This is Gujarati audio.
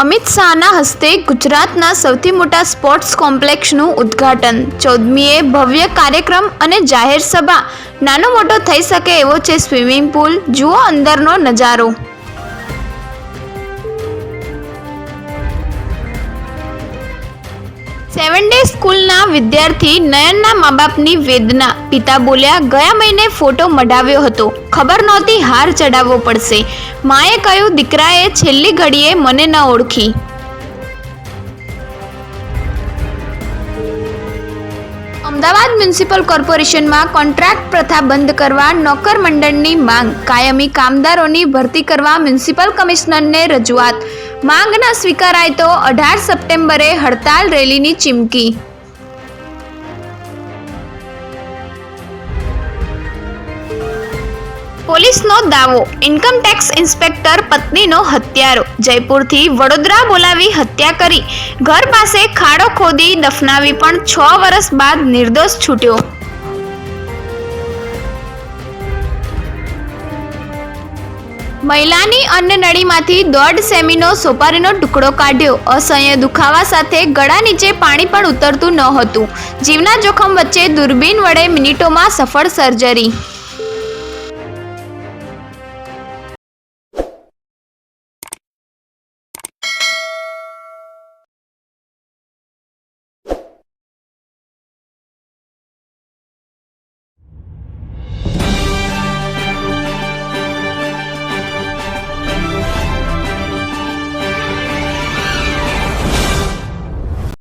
અમિત શાહના હસ્તે ગુજરાતના સૌથી મોટા સ્પોર્ટ્સ કોમ્પ્લેક્સનું ઉદ્ઘાટન. ચૌદમીએ ભવ્ય કાર્યક્રમ અને જાહેર સભા નાનો મોટો થઈ શકે એવો છે સ્વિમિંગ પુલ. જુઓ અંદરનો નજારો. સ્કૂલના વિદ્યાર્થી નયનના મા બાપની વેદના. પિતા બોલ્યા, ગયા મહિને ફોટો મઢાવ્યો હતો. ખબર નહોતી હાર ચડાવવો પડશે. માએ કહ્યું, દીકરાએ છેલ્લી ઘડીએ મને ન ઓળખી. અમદાવાદ મ્યુનિસિપલ કોર્પોરેશનમાં કોન્ટ્રાક્ટ પ્રથા બંધ કરવા નોકર મંડળની માંગ. કાયમી કામદારોની ભરતી કરવા મ્યુનિસિપલ કમિશનરને રજૂઆત. માંગ ન સ્વીકારાય તો અઢાર સપ્ટેમ્બરે હડતાલ રેલીની ચીમકી. પોલીસનો દાવો, ઇન્કમ ટેક્સ ઇન્સ્પેક્ટર પત્નીનો હત્યારો. જયપુરથી વડોદરા બોલાવી હત્યા કરી. ઘર પાસે ખાડો ખોદી દફનાવી પણ છ વર્ષ બાદ નિર્દોષ છૂટ્યો. મહિલાની અન્નનળીમાંથી દોઢ સેમીનો સોપારીનો ટુકડો કાઢ્યો. અસહ્ય દુખાવા સાથે ગળા નીચે પાણી પણ ઉતરતું ન હતું. જીવના જોખમ વચ્ચે દૂરબીન વડે મિનિટોમાં સફળ સર્જરી.